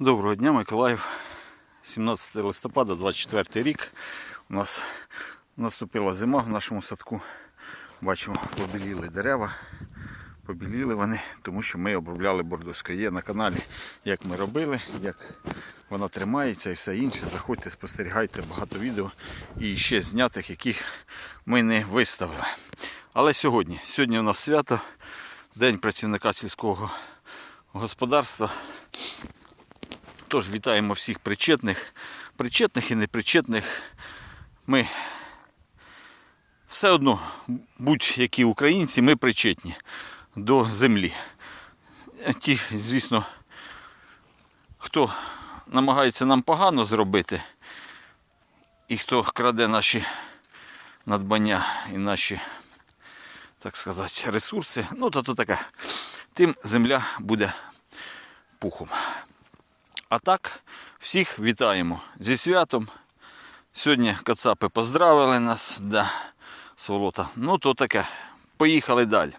Доброго дня, Миколаїв. 17 листопада, 24 рік. У нас наступила зима в нашому садку. Бачимо, побіліли дерева. Побіліли вони, тому що ми обробляли бордоською. Є на каналі, як ми робили, як вона тримається і все інше. Заходьте, спостерігайте багато відео і ще знятих, яких ми не виставили. Але сьогодні, сьогодні у нас свято, День працівника сільського господарства. Тож вітаємо всіх причетних, причетних і непричетних. Ми все одно, будь-які українці, ми причетні до землі. Ті, звісно, хто намагається нам погано зробити, і хто краде наші надбання і наші, так сказати, ресурси, ну то то таке, тим земля буде пухом. А так, всіх вітаємо зі святом. Сьогодні кацапи поздравили нас, да, сволота. Ну то таке. Поїхали далі.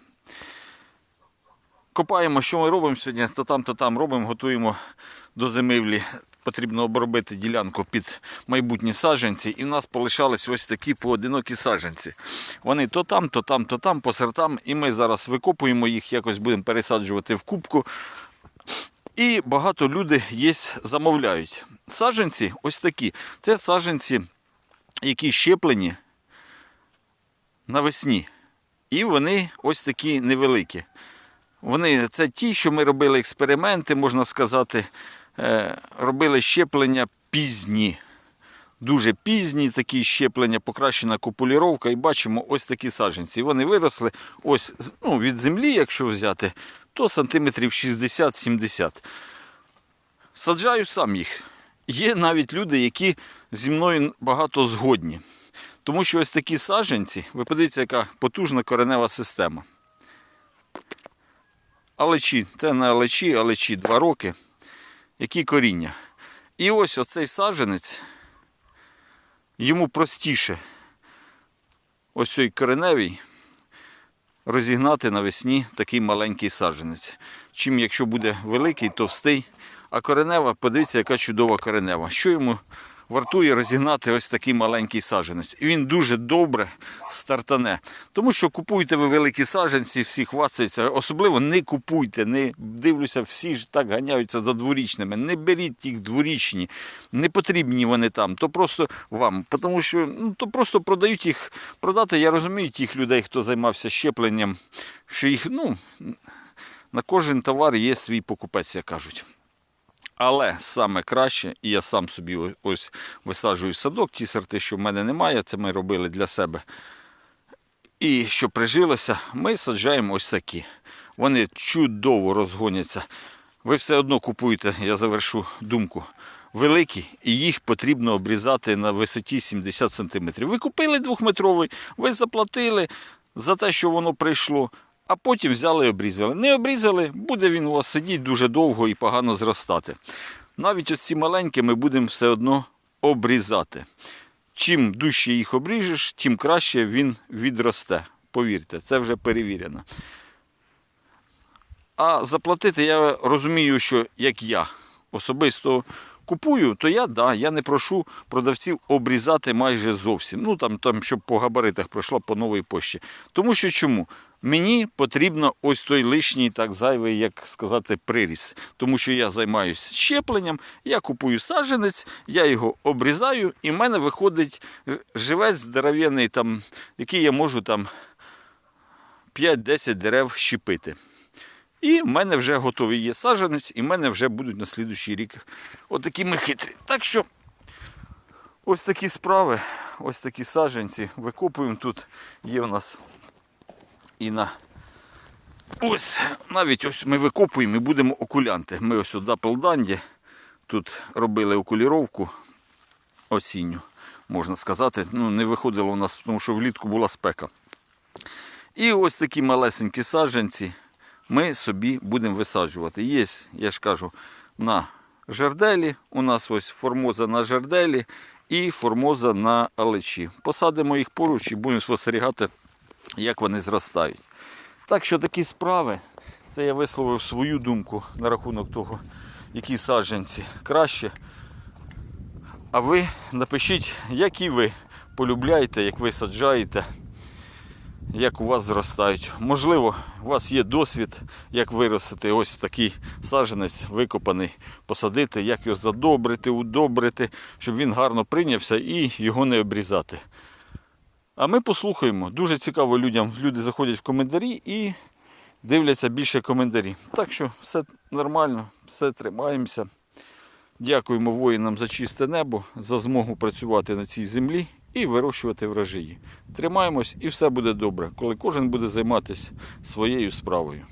Копаємо, що ми робимо сьогодні, то там, то там робимо, готуємо до зимівлі. Потрібно обробити ділянку під майбутні саджанці. І в нас полишались ось такі поодинокі саджанці. Вони то там, то там, то там, по сортам. І ми зараз викопуємо їх, якось будемо пересаджувати в кубку. І багато людей є, замовляють. Саджанці ось такі. Це саджанці, які щеплені навесні. І вони ось такі невеликі. Вони це ті, що ми робили експерименти, можна сказати, е, робили щеплення пізні. Дуже пізні такі щеплення, покращена копуліровка, і бачимо ось такі саджанці. Вони виросли ось ну, від землі, якщо взяти, то сантиметрів 60-70. Саджаю сам їх. Є навіть люди, які зі мною багато згодні. Тому що ось такі саджанці, ви подивіться, яка потужна коренева система. Алечі, це не алечі, алечі 2 роки. Які коріння. І ось оцей саджанець, йому простіше ось цей кореневий розігнати навесні такий маленький саджанець. Чим якщо буде великий, товстий. А коренева, подивіться, яка чудова коренева. Що йому вартує розігнати ось такий маленький саджанець? І він дуже добре стартане. Тому що купуєте ви великі саджанці, всі хвастаються. Особливо не купуйте. Не дивлюся, всі ж так ганяються за дворічними. Не беріть їх дворічні, не потрібні вони там. То просто вам. Тому що ну, то просто продають їх. Продати, я розумію тих людей, хто займався щепленням, що їх, ну, на кожен товар є свій покупець, як кажуть. Але саме краще, і я сам собі ось висаджую садок, ті сорти, що в мене немає, це ми робили для себе. І що прижилося, ми саджаємо ось такі. Вони чудово розгоняться. Ви все одно купуєте, я завершу думку, великі, і їх потрібно обрізати на висоті 70 см. Ви купили двохметровий, ви заплатили за те, що воно прийшло, а потім взяли і обрізали. Не обрізали, буде він у вас сидіти дуже довго і погано зростати. Навіть ось ці маленькі ми будемо все одно обрізати. Чим дужче їх обріжеш, тим краще він відросте. Повірте, це вже перевірено. А заплатити я розумію, що як я особисто купую, то я да, я не прошу продавців обрізати майже зовсім. Ну там, там щоб по габаритах пройшла по новій пошті. Тому що чому? Мені потрібно ось той лишній, так зайвий, як сказати, приріс. Тому що я займаюся щепленням, я купую саджанець, я його обрізаю, і в мене виходить живець здоров'яний, там, який я можу там 5-10 дерев щепити. І в мене вже готовий є саджанець, і в мене вже будуть на слідуючий рік отакі ми хитрі. Так що ось такі справи, ось такі саджанці. Викопуємо тут. Є в нас і на. Ось, навіть ось ми викопуємо і будемо окулянти. Ми ось у Даплданді тут робили окуліровку осінню, можна сказати. Ну, не виходило у нас, тому що влітку була спека. І ось такі малесенькі саджанці ми собі будемо висаджувати. Є, я ж кажу, на жерделі. У нас ось формоза на жерделі і формоза на алечі. Посадимо їх поруч і будемо спостерігати, як вони зростають. Так що такі справи, це я висловив свою думку на рахунок того, які саджанці краще. А ви напишіть, які ви полюбляєте, як ви саджаєте, як у вас зростають. Можливо, у вас є досвід, як виростити ось такий саджанець викопаний, посадити, як його задобрити, удобрити, щоб він гарно прийнявся і його не обрізати. А ми послухаємо. Дуже цікаво людям. Люди заходять в коментарі і дивляться більше коментарі. Так що все нормально, все тримаємося. Дякуємо воїнам за чисте небо, за змогу працювати на цій землі і вирощувати врожаї. Тримаємось і все буде добре, коли кожен буде займатися своєю справою.